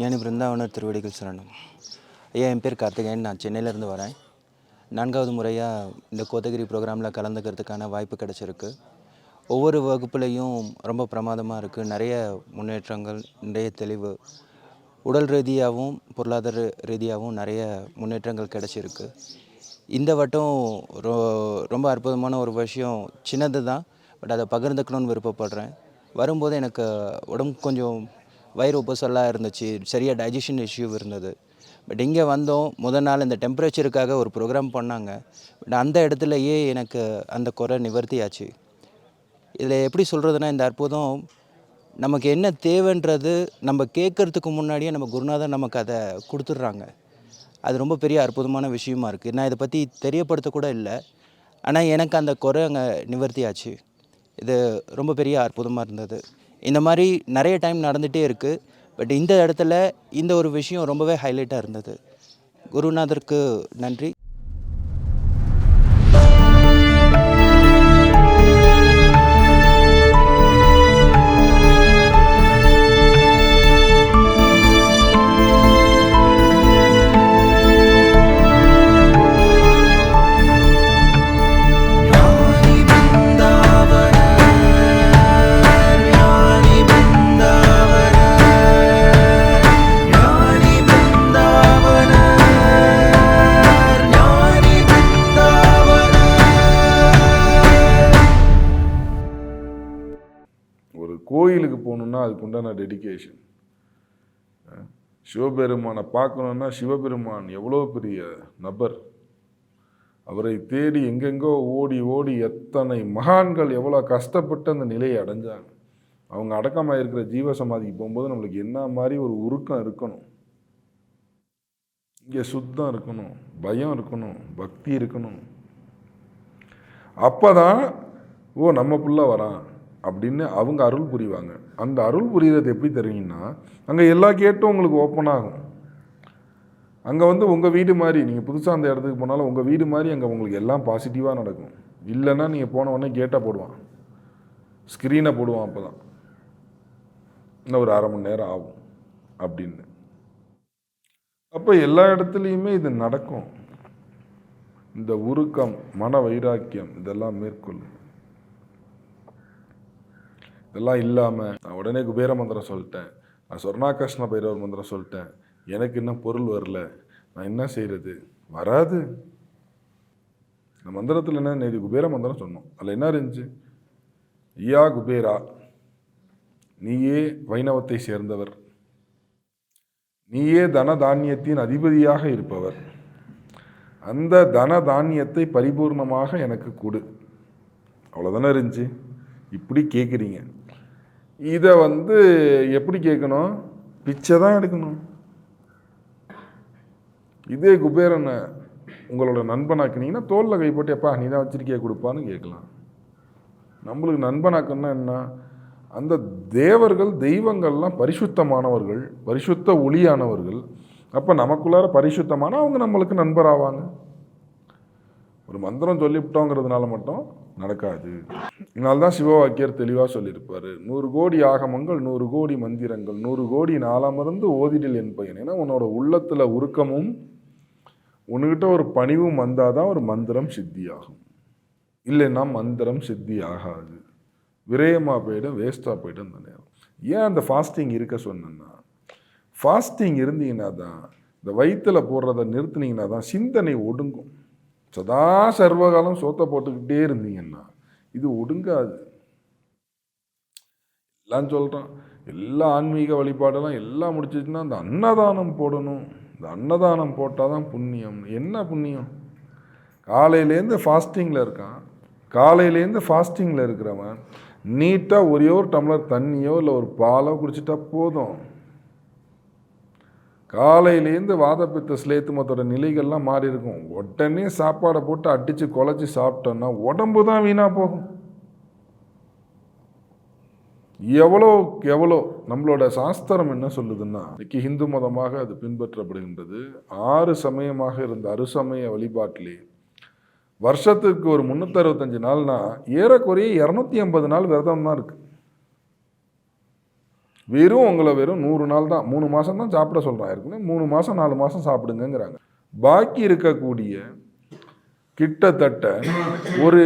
ஞானி பிருந்தாவனர் திருவடிகள் சரணம் ஐயா என் பேர் கார்த்திகேயன். நான் சென்னையிலேருந்து வரேன். நான்காவது முறையாக இந்த கோத்தகிரி ப்ரோக்ராமில் கலந்துக்கிறதுக்கான வாய்ப்பு கிடச்சிருக்கு. ஒவ்வொரு வகுப்புலேயும் ரொம்ப பிரமாதமாக இருக்குது நிறைய முன்னேற்றங்கள் நிறைய தெளிவு. உடல் ரீதியாகவும் பொருளாதார ரீதியாகவும் நிறைய முன்னேற்றங்கள் கிடச்சிருக்கு. இந்த வட்டம் ரொ ரொம்ப அற்புதமான ஒரு விஷயம். சின்னது தான் பட் அதை பகிர்ந்துக்கணும்னு விருப்பப்படுறேன். வரும்போது எனக்கு உடம்பு கொஞ்சம் வயிறு உப்பசலாக இருந்துச்சு சரியாக டைஜஷன் இஷ்யூ இருந்தது. பட் இங்கே வந்தோம் முதல் நாள் இந்த டெம்பரேச்சருக்காக ஒரு ப்ரோக்ராம் பண்ணாங்க. பட் அந்த இடத்துலையே எனக்கு அந்த குறை நிவர்த்தியாச்சு. இதில் எப்படி சொல்கிறதுனா இந்த அற்புதம் நமக்கு என்ன தேவைன்றது நம்ம கேட்குறதுக்கு முன்னாடியே நம்ம குருநாதன் நமக்கு அதை கொடுத்துட்றாங்க. அது ரொம்ப பெரிய அற்புதமான விஷயமா இருக்குது நான் இதை பற்றி தெரியப்படுத்த கூட இல்லை. ஆனால் எனக்கு அந்த குறை அங்கே நிவர்த்தியாச்சு. இது ரொம்ப பெரிய அற்புதமாக இருந்தது. இந்த மாதிரி நிறைய டைம் நடந்துகிட்டே இருக்குது பட் இந்த இடத்துல இந்த ஒரு விஷயம் ரொம்பவே ஹைலைட்டாக இருந்தது. குருநாதருக்கு நன்றி. அதுக்கு உண்டான டெடிக்கேஷன் சிவபெருமானை பார்க்கணுன்னா சிவபெருமான் எவ்வளோ பெரிய நபர்? அவரை தேடி எங்கெங்கோ ஓடி ஓடி எத்தனை மகான்கள் எவ்வளோ கஷ்டப்பட்டு அந்த நிலையை அடைஞ்சாங்க. அவங்க அடக்கமாக இருக்கிற ஜீவ சமாதிக்கு போகும்போது நம்மளுக்கு என்ன மாதிரி ஒரு உருக்கம் இருக்கணும்? இங்கே சுத்தம் இருக்கணும் பயம் இருக்கணும் பக்தி இருக்கணும். அப்பதான் ஓ நம்ம புள்ள வரான். அப்படின்னு அவங்க அருள் புரிவாங்க. அந்த அருள் புரிகிறது எப்படி தெரியுங்கன்னா அங்கே எல்லா கேட்டும் உங்களுக்கு ஓப்பன் ஆகும். அங்கே வந்து உங்கள் வீடு மாதிரி நீங்கள் புதுசாக அந்த இடத்துக்கு போனாலும் உங்கள் வீடு மாதிரி அங்கே உங்களுக்கு எல்லாம் பாசிட்டிவாக நடக்கும். இல்லைன்னா நீங்கள் போன உடனே கேட்டாக போடுவான். ஸ்க்ரீனை போடுவான் அப்போ தான் இன்னும் ஒரு அரை மணி நேரம் ஆகும் அப்படின்னு. அப்போ எல்லா இடத்துலையுமே இது நடக்கும். இந்த உருக்கம் மன வைராக்கியம் இதெல்லாம் மேற்கொள்ளும். இதெல்லாம் இல்லாமல் நான் உடனே குபேர மந்திரம் சொல்லிட்டேன். நான் சொர்ணாகிருஷ்ண பைரவர் மந்திரம் சொல்லிட்டேன். எனக்கு இன்னும் பொருள் வரல. நான் என்ன செய்கிறது வராது. இந்த மந்திரத்தில் என்ன நேற்று குபேர மந்திரம் சொன்னோம். அதில் என்ன இருந்துச்சு? ஐயா குபேரா நீயே வைணவத்தை சேர்ந்தவர். நீயே தன தானியத்தின் அதிபதியாக இருப்பவர். அந்த தன தானியத்தை பரிபூர்ணமாக எனக்கு கொடு. அவ்வளோதானே இருந்துச்சு? இப்படி கேட்குறீங்க இதை வந்து எப்படி கேட்கணும் பிச்சை தான் எடுக்கணும். இதே குபேரனை உங்களோட நண்பனாக்குனீங்கன்னா தோலில் கை போட்டு எப்பா நீ தான் வச்சிருக்கிய கொடுப்பான்னு கேட்கலாம். நம்மளுக்கு நண்பனாக்குன்னா என்ன? அந்த தேவர்கள் தெய்வங்கள்லாம் பரிசுத்தமானவர்கள் பரிசுத்த ஒளியானவர்கள். அப்போ நமக்குள்ளார பரிசுத்தமான அவங்க நம்மளுக்கு நண்பராவாங்க. ஒரு மந்திரம் சொல்லிவிட்டோங்கிறதுனால மட்டும் நடக்காது. இதனால்தான் சிவவாக்கியர் தெளிவாக சொல்லியிருப்பார். நூறு கோடி ஆகமங்கள் நூறு கோடி மந்திரங்கள் நூறு கோடி நாளாமருந்து ஓதிடில் என் பையன். ஏன்னா உன்னோட உள்ளத்தில் உருக்கமும் உன்கிட்ட ஒரு பணிவும் வந்தால் தான் ஒரு மந்திரம் சித்தியாகும். இல்லைன்னா மந்திரம் சித்தி ஆகாது விரயமாக போயிடும் வேஸ்ட்டாக போயிடும் அந்த நேரம். ஏன் அந்த ஃபாஸ்டிங் இருக்க சொன்னேன்னா ஃபாஸ்டிங் இருந்தீங்கன்னா தான் இந்த வயிற்றில் போடுறத நிறுத்தினீங்கன்னா தான் சிந்தனை ஒடுங்கும். சதா சர்வகாலம் சோத்தை போட்டுக்கிட்டே இருந்தீங்கன்னா இது ஒடுங்காது. எல்லாம் சொல்கிறோம் எல்லா ஆன்மீக வழிபாடெல்லாம் எல்லாம் முடிச்சிச்சுன்னா அந்த அன்னதானம் போடணும். இந்த அன்னதானம் போட்டால் தான் புண்ணியம். என்ன புண்ணியம்? காலையிலேருந்து ஃபாஸ்டிங்கில் இருக்கான். காலையிலேருந்து ஃபாஸ்டிங்கில் இருக்கிறவன் நீட்டாக ஒரே ஒரு டம்ளர் தண்ணியோ இல்லை ஒரு பாலோ குடிச்சிட்டா போதும். காலையிலேருந்து வாதப்பித்த ஸ்லேத்துமத்தோட நிலைகள்லாம் மாறி இருக்கும் உடனே சாப்பாடை போட்டு அடித்து குழச்சி சாப்பிட்டோன்னா உடம்பு தான் வீணாக போகும். எவ்வளோ எவ்வளோ நம்மளோட சாஸ்திரம் என்ன சொல்லுதுன்னா இன்னைக்கு ஹிந்து மதமாக அது பின்பற்றப்படுகின்றது. ஆறு சமயமாக இருந்த அறுசமய வழிபாட்டிலே வருஷத்துக்கு ஒரு முந்நூற்றறுபத்தஞ்சு நாள்னா ஏறக்குறைய இரநூத்தி ஐம்பது நாள் விரதம் தான் இருக்குது வெறும் உங்களை வெறும் நூறு நாள் தான் மூணு மாதம் தான் சாப்பிட சொல்கிறான் இருக்குன்னு மூணு மாதம் நாலு மாதம் சாப்பிடுங்கிறாங்க பாக்கி இருக்கக்கூடிய கிட்டத்தட்ட ஒரு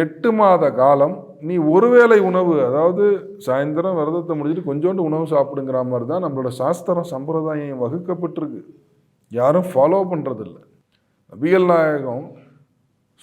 எட்டு மாத காலம் நீ ஒருவேளை உணவு அதாவது சாயந்தரம் விரதத்தை முடிஞ்சிட்டு கொஞ்சோண்டு உணவு சாப்பிடுங்கிற மாதிரி தான் நம்மளோட சாஸ்திரம் சம்பிரதாயம் வகுக்கப்பட்டிருக்கு. யாரும் ஃபாலோ பண்ணுறதில்ல நபிகள் நாயகம்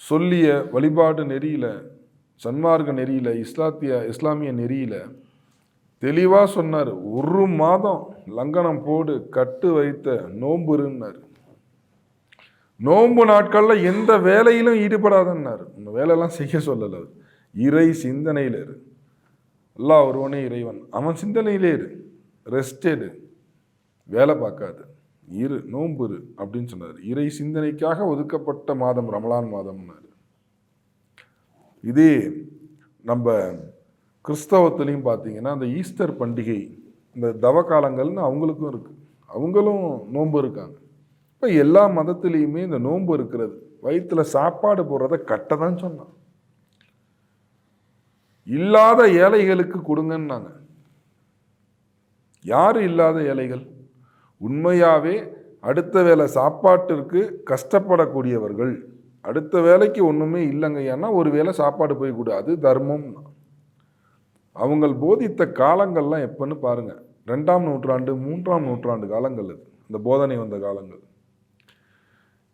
சொல்லிய வழிபாடு நெறியில் சன்மார்க்க நெறியில் இஸ்லாத்திய இஸ்லாமிய நெறியில் தெளிவாக சொன்னார் ஒரு மாதம் லங்கனம் போடு கட்டு வைத்த நோம்புருன்னார். நோன்பு நாட்களில் எந்த வேலையிலும் ஈடுபடாதன்னார். இந்த வேலையெல்லாம் செய்ய சொல்லலை இறை சிந்தனையில் இரு. எல்லா ஒருவனே இறைவன். அவன் சிந்தனையிலே இரு. ரெஸ்ட் எடு. வேலை பார்க்காது. இரு நோன்பு இரு அப்படின்னு சொன்னார். இறை சிந்தனைக்காக ஒதுக்கப்பட்ட மாதம் ரமலான் மாதம்னாரு. இதே நம்ம கிறிஸ்தவத்துலேயும் பார்த்தீங்கன்னா அந்த ஈஸ்டர் பண்டிகை இந்த தவ காலங்கள்னு அவங்களுக்கும் இருக்குது அவங்களும் நோன்பு இருக்காங்க. இப்போ எல்லா மதத்துலேயுமே இந்த நோன்பு இருக்கிறது. வயிற்றில் சாப்பாடு போடுறத கட்ட தான் சொன்னான். இல்லாத ஏழைகளுக்கு கொடுங்கன்னாங்க. யார் இல்லாத ஏழைகள்? உண்மையாகவே அடுத்த வேளை சாப்பாட்டிற்கு கஷ்டப்படக்கூடியவர்கள். அடுத்த வேலைக்கு ஒன்றுமே இல்லைங்கய்யான்னா ஒரு வேளை சாப்பாடு போய் கூடாது தர்மம்னா. அவங்கள் போதித்த காலங்கள்லாம் எப்போன்னு பாருங்கள் ரெண்டாம் நூற்றாண்டு மூன்றாம் நூற்றாண்டு காலங்கள் இது இந்த போதனை வந்த காலங்கள்.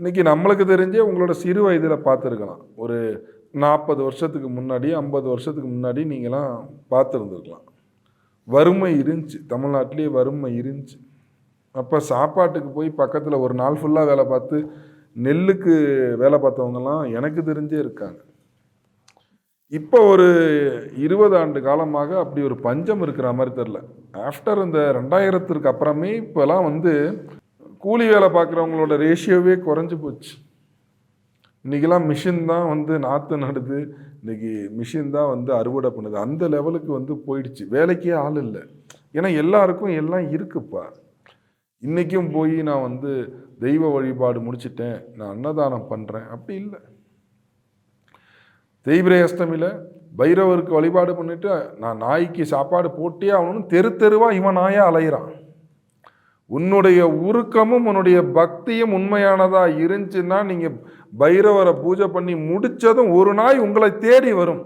இன்னைக்கு நம்மளுக்கு தெரிஞ்சே உங்களோட சிறு வயதில் பார்த்துருக்கலாம். ஒரு நாற்பது வருஷத்துக்கு முன்னாடி ஐம்பது வருஷத்துக்கு முன்னாடி நீங்களாம் பார்த்துருந்துருக்கலாம். வறுமை இருந்துச்சு. தமிழ்நாட்டிலேயே வறுமை இருந்துச்சு. அப்போ சாப்பாட்டுக்கு போய் பக்கத்தில் ஒரு நாள் ஃபுல்லாக வேலை பார்த்து நெல்லுக்கு வேலை பார்த்தவங்கலாம் எனக்கு தெரிஞ்சே இருக்காங்க. இப்போ ஒரு இருபது ஆண்டு காலமாக அப்படி ஒரு பஞ்சம் இருக்கிற மாதிரி தெரில ஆஃப்டர் இந்த ரெண்டாயிரத்திற்கு அப்புறமே இப்போலாம் வந்து கூலி வேலை பார்க்குறவங்களோட ரேஷியோவே குறைஞ்சி போச்சு. இன்றைக்கெல்லாம் மிஷின் தான் வந்து நாற்று நடுது. இன்றைக்கி மிஷின் தான் வந்து அறுவடை பண்ணுது. அந்த லெவலுக்கு வந்து போயிடுச்சு. வேலைக்கே ஆள் இல்லை. ஏன்னா எல்லாருக்கும் எல்லாம் இருக்குப்பா. இன்றைக்கும் போய் நான் வந்து தெய்வ வழிபாடு முடிச்சிட்டேன். நான் அன்னதானம் பண்ணுறேன் அப்படி இல்லை. தேய்பிரை அஷ்டமியில் பைரவருக்கு வழிபாடு பண்ணிவிட்டு நான் நாய்க்கு சாப்பாடு போட்டே ஆகணும்னு தெரு தெருவாக இவன் நாயாக அலையிறான். உன்னுடைய உருக்கமும் உன்னுடைய பக்தியும் உண்மையானதாக இருந்துச்சுன்னா நீங்கள் பைரவரை பூஜை பண்ணி முடித்ததும் ஒரு நாய் உங்களை தேடி வரும்.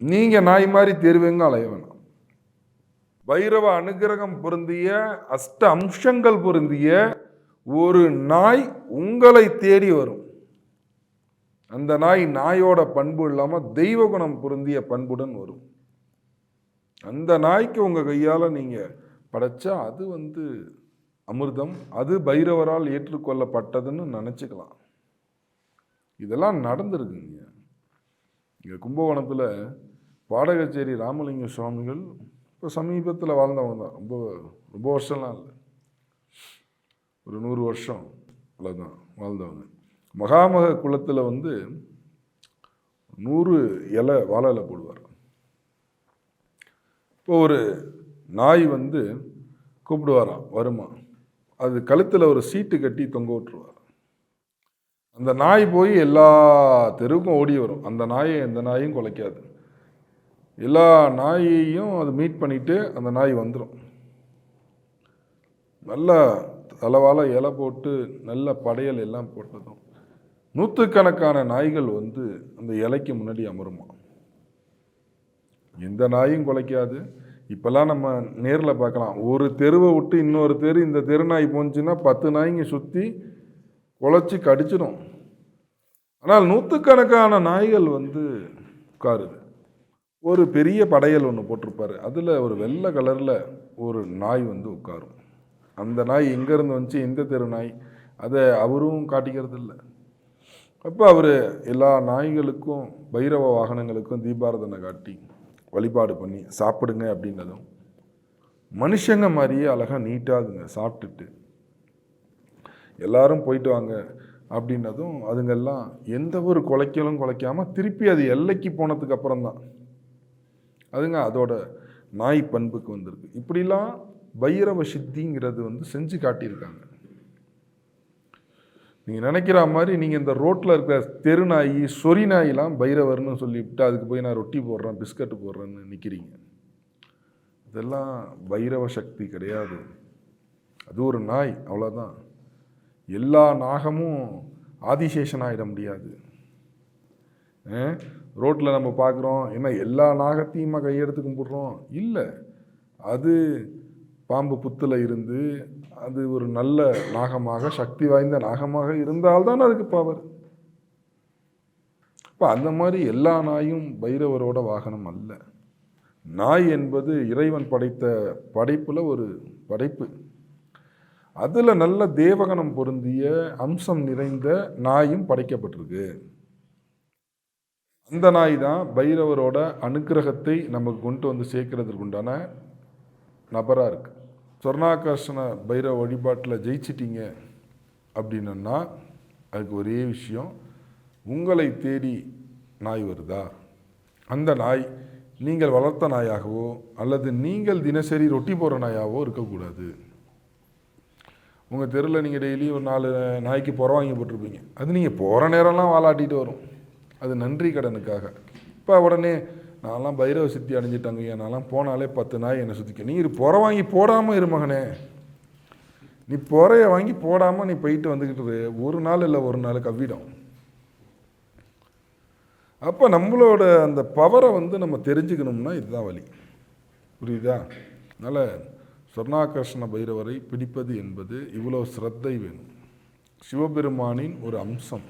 நீங்கள் நாய் மாதிரி தெருவெங்க அலைய வேணாம் பைரவ அனுகிரகம் பொருந்திய அஷ்ட அம்சங்கள் பொருந்திய ஒரு நாய் உங்களை தேடி வரும். அந்த நாய் நாயோட பண்பு இல்லாமல் தெய்வ குணம் பொருந்திய பண்புடன் வரும். அந்த நாய்க்கு உங்கள் கையால் நீங்கள் படைச்சா அது வந்து அமிர்தம் அது பைரவரால் ஏற்றுக்கொள்ளப்பட்டதுன்னு நினச்சிக்கலாம். இதெல்லாம் நடந்திருக்குங்க. இங்கே கும்பகோணத்தில் பாடகச்சேரி ராமலிங்க சுவாமிகள் இப்போ சமீபத்தில் வாழ்ந்தவங்க தான். ரொம்ப ரொம்ப வருஷம்லாம் இல்லை. ஒரு நூறு வருஷம் அவ்வளோதான் வாழ்ந்தவங்க. மகாமக குளத்தில் வந்து நூறு இலை வாழை இலை போடுவார். இப்போ ஒரு நாய் வந்து கூப்பிடுவாராம் வருமா. அது கழுத்தில் ஒரு சீட்டு கட்டி தொங்க விட்டுருவார். அந்த நாய் போய் எல்லா தெருவுக்கும் ஓடி வரும். அந்த நாயை எந்த நாயும் குலைக்காது. எல்லா நாயையும் அது மீட் பண்ணிட்டு அந்த நாய் வந்துடும் நல்லா தலைவால இலை போட்டு நல்ல படையல் எல்லாம் போட்டதும் நூற்றுக்கணக்கான நாய்கள் வந்து அந்த இலைக்கு முன்னாடி அமருமா? எந்த நாயும் குலைக்காது. இப்போல்லாம் நம்ம நேரில் பார்க்கலாம். ஒரு தெருவை விட்டு இன்னொரு தெரு இந்த தெரு நாய் போணுச்சுன்னா பத்து நாய்ங்க சுற்றி குலைச்சி கடிச்சிடும். ஆனால் நூற்றுக்கணக்கான நாய்கள் வந்து உட்காருது. ஒரு பெரிய படையல் ஒன்று போட்டிருப்பாரு. அதில் ஒரு வெள்ளை கலரில் ஒரு நாய் வந்து உட்காரும். அந்த நாய் எங்கேருந்து வந்துச்சு? எந்த தெரு நாய். அதை அவரும் காட்டிக்கிறது இல்லை அப்போ அவர் எல்லா நாய்களுக்கும் பைரவ வாகனங்களுக்கும் தீபாரதனை காட்டி வழிபாடு பண்ணி சாப்பிடுங்க அப்படின்னதும் மனுஷங்க மாதிரியே அழகாக நீட்டாகுங்க சாப்பிட்டுட்டு. எல்லாரும் போயிட்டு வாங்க அப்படின்னதும் அதுங்கெல்லாம் எந்த ஒரு குலைக்கலும் குலைக்காமல் திருப்பி அது எல்லைக்கு போனதுக்கு அப்புறம்தான் அதுங்க அதோட நாய் பண்புக்கு வந்திருக்கு. இப்படிலாம் பைரவ சித்திங்கிறது வந்து செஞ்சு காட்டியிருக்காங்க. நீங்கள் நினைக்கிற மாதிரி நீங்கள் இந்த ரோட்டில் இருக்கிற தெரு நாய் சொறி நாயெல்லாம் பைரவர்னு சொல்லிவிட்டு அதுக்கு போய் நான் ரொட்டி போடுறேன் பிஸ்கட்டு போடுறேன்னு நிற்கிறீங்க இதெல்லாம் பைரவ சக்தி கிடையாது. அது ஒரு நாய் அவ்வளோதான் எல்லா நாகமும் ஆதிசேஷன் ஆகிட முடியாது. ரோட்டில் நம்ம பார்க்குறோம் என்ன எல்லா நாகத்தையுமா கையெடுத்து கும்பிட்றோம்? இல்லை. அது பாம்பு புத்தில் இருந்து அது ஒரு நல்ல நாகமாக சக்தி வாய்ந்த நாகமாக இருந்தால்தான் அதுக்கு பவர் இப்போ அந்த மாதிரி எல்லா நாயும் பைரவரோட வாகனம் அல்ல. நாய் என்பது இறைவன் படைத்த படைப்பில் ஒரு படைப்பு. அதில் நல்ல தேவகணம் பொருந்திய அம்சம் நிறைந்த நாயும் படைக்கப்பட்டிருக்கு. அந்த நாய் தான் பைரவரோட அனுக்கிரகத்தை நமக்கு கொண்டு வந்து சேர்க்கறதுக்கு உண்டான நபராக இருக்கு. சொர்ணாகர்ஷண பைரவ வழிபாட்டில் ஜெயிச்சிட்டிங்க அப்படின்னா அதுக்கு ஒரே விஷயம் உங்களை தேடி நாய் வருதா? அந்த நாய் நீங்கள் வளர்த்த நாயாகவோ அல்லது நீங்கள் தினசரி ரொட்டி போடுற நாயாகவோ இருக்கக்கூடாது. உங்கள் தெருவில் நீங்கள் டெய்லி ஒரு நாலு நாய்க்கு புற வாங்கி போட்டிருப்பீங்க. அது நீங்கள் போகிற நேரம்லாம் வாலாட்டிகிட்டு வரும். அது நன்றி கடனுக்காக. இப்போ உடனே நான்லாம் பைரவ சித்தி அடைஞ்சிட்டாங்க நான்லாம் போனாலே பத்து நாய் என்னை சுற்றிக்க நீ இரு புற வாங்கி போடாமல் இரு மகனே. நீ புறைய வாங்கி போடாமல் நீ போயிட்டு வந்துக்கிட்டு ஒரு நாள் இல்லை ஒரு நாள் கவ்விடும் அப்போ நம்மளோட அந்த பவரை வந்து நம்ம தெரிஞ்சுக்கணும்னா இதுதான் வழி. புரியுதா? அதனால் சொர்ணாகர்ஷண பைரவரை பிடிப்பது என்பது இவ்வளோ சிரத்தை வேணும். சிவபெருமானின் ஒரு அம்சம்.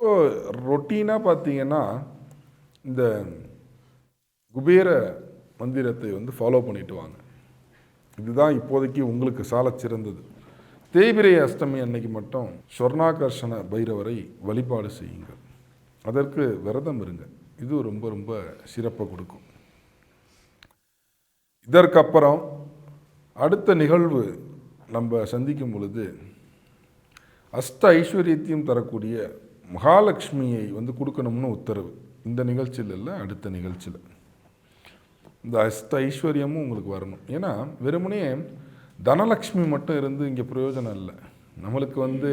ஸோ ரொட்டீனாக பார்த்தீங்கன்னா இந்த குபேர மந்திரத்தை வந்து ஃபாலோ பண்ணிட்டு வாங்க. இதுதான் இப்போதைக்கு உங்களுக்கு சால சிறந்தது. தேய்பிரை அஷ்டமி அன்னைக்கு மட்டும் சொர்ணாகர்ஷண பைரவரை வழிபாடு செய்யுங்கள். அதற்கு விரதம் இருங்க. இது ரொம்ப ரொம்ப சிறப்பை கொடுக்கும். இதற்கப்புறம் அடுத்த நிகழ்வு நம்ம சந்திக்கும் பொழுது அஷ்ட ஐஸ்வர்யத்தையும் தரக்கூடிய மகாலட்சுமியை வந்து கொடுக்கணும்னு உத்தரவு. இந்த நிகழ்ச்சியில் இல்லை அடுத்த நிகழ்ச்சியில். இந்த அஷ்ட ஐஸ்வர்யமும் உங்களுக்கு வரணும். ஏன்னா வெறுமனே தனலக்ஷ்மி மட்டும் இருந்து இங்கே பிரயோஜனம் இல்லை. நம்மளுக்கு வந்து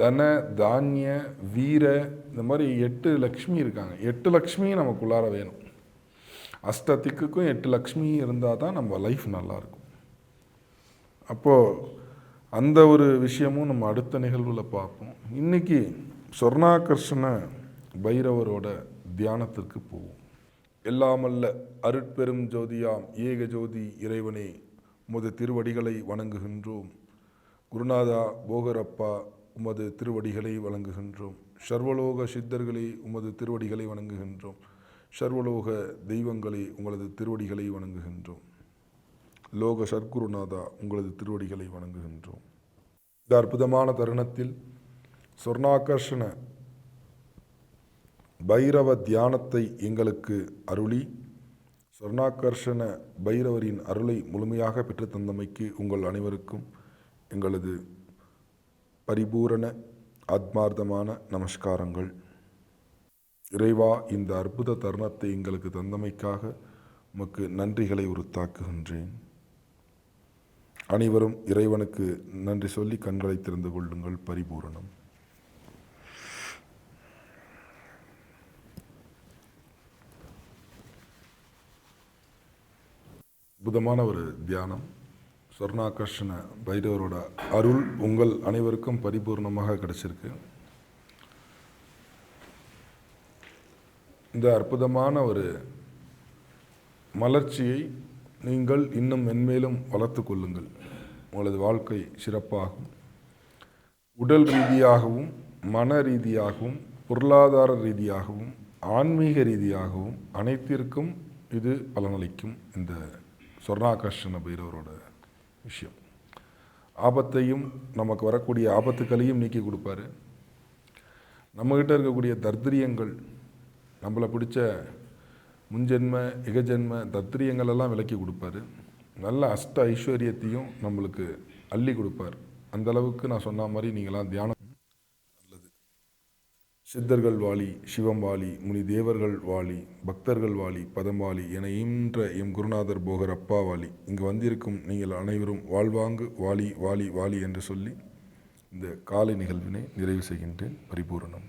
தன தானிய வீர இந்த மாதிரி எட்டு லக்ஷ்மி இருக்காங்க. எட்டு லக்ஷ்மியும் நமக்குள்ளார வேணும். அஷ்டத்திக்குக்கும் எட்டு லக்ஷ்மி இருந்தால் தான் நம்ம லைஃப் நல்லாயிருக்கும் அப்போது அந்த ஒரு விஷயமும் நம்ம அடுத்த நிகழ்வில் பார்ப்போம். இன்னைக்கு சொர்ணாகர்ஷண பைரவரோட தியானத்திற்கு போவோம். எல்லாமல்ல அருட்பெரும் ஜோதியாம் ஏக ஜோதி இறைவனே உமது திருவடிகளை வணங்குகின்றோம். குருநாதா போகரப்பா உமது திருவடிகளை வணங்குகின்றோம். சர்வலோக சித்தர்களே உமது திருவடிகளை வணங்குகின்றோம். சர்வலோக தெய்வங்களே உங்களது திருவடிகளை வணங்குகின்றோம். லோக சர்க்குருநாதா உங்களது திருவடிகளை வணங்குகின்றோம். இந்த அற்புதமான தருணத்தில் சொர்ணாகர்ஷண பைரவ தியானத்தை எங்களுக்கு அருளி சொர்ணாகர்ஷண பைரவரின் அருளை முழுமையாக பெற்றுத்தந்தமைக்கு உங்கள் அனைவருக்கும் எங்களது பரிபூரண ஆத்மார்த்தமான நமஸ்காரங்கள். இறைவா இந்த அற்புத தருணத்தை எங்களுக்கு தந்தமைக்காக உமக்கு நன்றிகளை உருத்தாக்குகின்றேன் அனைவரும் இறைவனுக்கு நன்றி சொல்லி கண்களை திறந்து கொள்ளுங்கள். பரிபூரணம். அற்புதமான ஒரு தியானம். சொர்ணாகர்ஷண பைரவரோட அருள் உங்கள் அனைவருக்கும் பரிபூர்ணமாக கிடைச்சிருக்கு. இந்த அற்புதமான ஒரு மலர்ச்சியை நீங்கள் இன்னும் மென்மேலும் வளர்த்து கொள்ளுங்கள். உங்களது வாழ்க்கை சிறப்பாகும். உடல் ரீதியாகவும் மன ரீதியாகவும் பொருளாதார ரீதியாகவும் ஆன்மீக ரீதியாகவும் அனைத்திற்கும் இது பலனளிக்கும் இந்த சொர்ணாகர்ஷண பைரவரோட விஷயம். ஆபத்தையும் நமக்கு வரக்கூடிய ஆபத்துக்களையும் நீக்கி கொடுப்பாரு. நம்மக்கிட்ட இருக்கக்கூடிய தர்திரியங்கள் நம்மளை பிடிச்ச முன்ஜென்ம இகஜென்ம தத்திரியங்கள் எல்லாம் விலக்கி கொடுப்பாரு. நல்ல அஷ்ட ஐஸ்வர்யத்தையும் நம்மளுக்கு அள்ளி கொடுப்பார். அந்த அளவுக்கு நான் சொன்ன மாதிரி நீங்களாம் தியானம் சித்தர்கள் வாலி சிவம் வாழி முனி தேவர்கள் வாலி பக்தர்கள் வாலி பதம் வாலி என இன்ற எம் குருநாதர் போகர் அப்பா வாலி. இங்கு வந்திருக்கும் நீங்கள் அனைவரும் வாழ்வாங்கு வாலி வாலி வாலி என்று சொல்லி இந்த காலை நிகழ்வினை நிறைவு செய்கின்றேன். பரிபூரணம்.